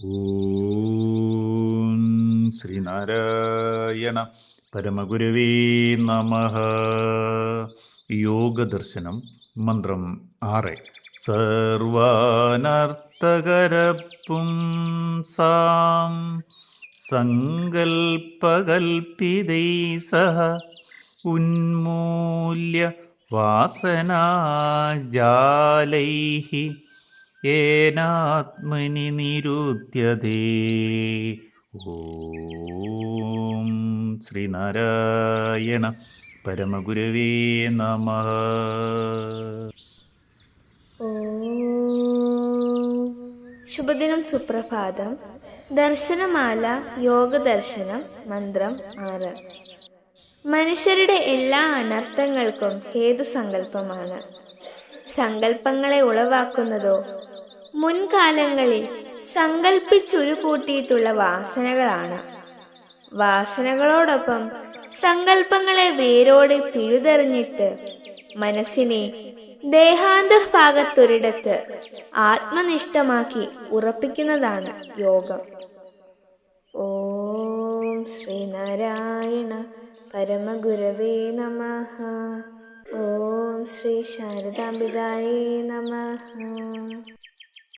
ഓം ശ്രീനാരായണ പരമഗുരുവേ നമ. യോഗദർശനം മന്ത്രം ആറ്. സർവാനർത്ഥകരപ്പും സാം. സങ്കൽപ്പകൽപ്പിതൈ സഹ. ഉന്മൂല്യ വാസനാജാലൈः ഏനാത്മനി നിരുദ്ധ്യതേ. ഓം ശ്രീനാരായണ പരമഗുരവേ നമ. ശുഭദിനം സുപ്രഭാതം. ദർശനമാല യോഗദർശനം മന്ത്രം ആറ്. മനുഷ്യരുടെ എല്ലാ അനർത്ഥങ്ങൾക്കും ഹേതു സങ്കല്പമാണ് സങ്കല്പങ്ങളെ ഉളവാക്കുന്നതോ മുൻകാലങ്ങളിൽ സങ്കല്പിച്ചുരുകൂട്ടിയിട്ടുള്ള വാസനകളാണ്. വാസനകളോടൊപ്പം സങ്കല്പങ്ങളെ വേരോടെ പിഴുതെറിഞ്ഞിട്ട് മനസ്സിനെ ദേഹാന്തർഭാഗത്തൊരിടത്ത് ആത്മനിഷ്ഠമാക്കി ഉറപ്പിക്കുന്നതാണ് യോഗം. ഓം ശ്രീനാരായണ പരമഗുരവേ നമ. ഓം ശ്രീ ശാരദാംബികായേ നമ.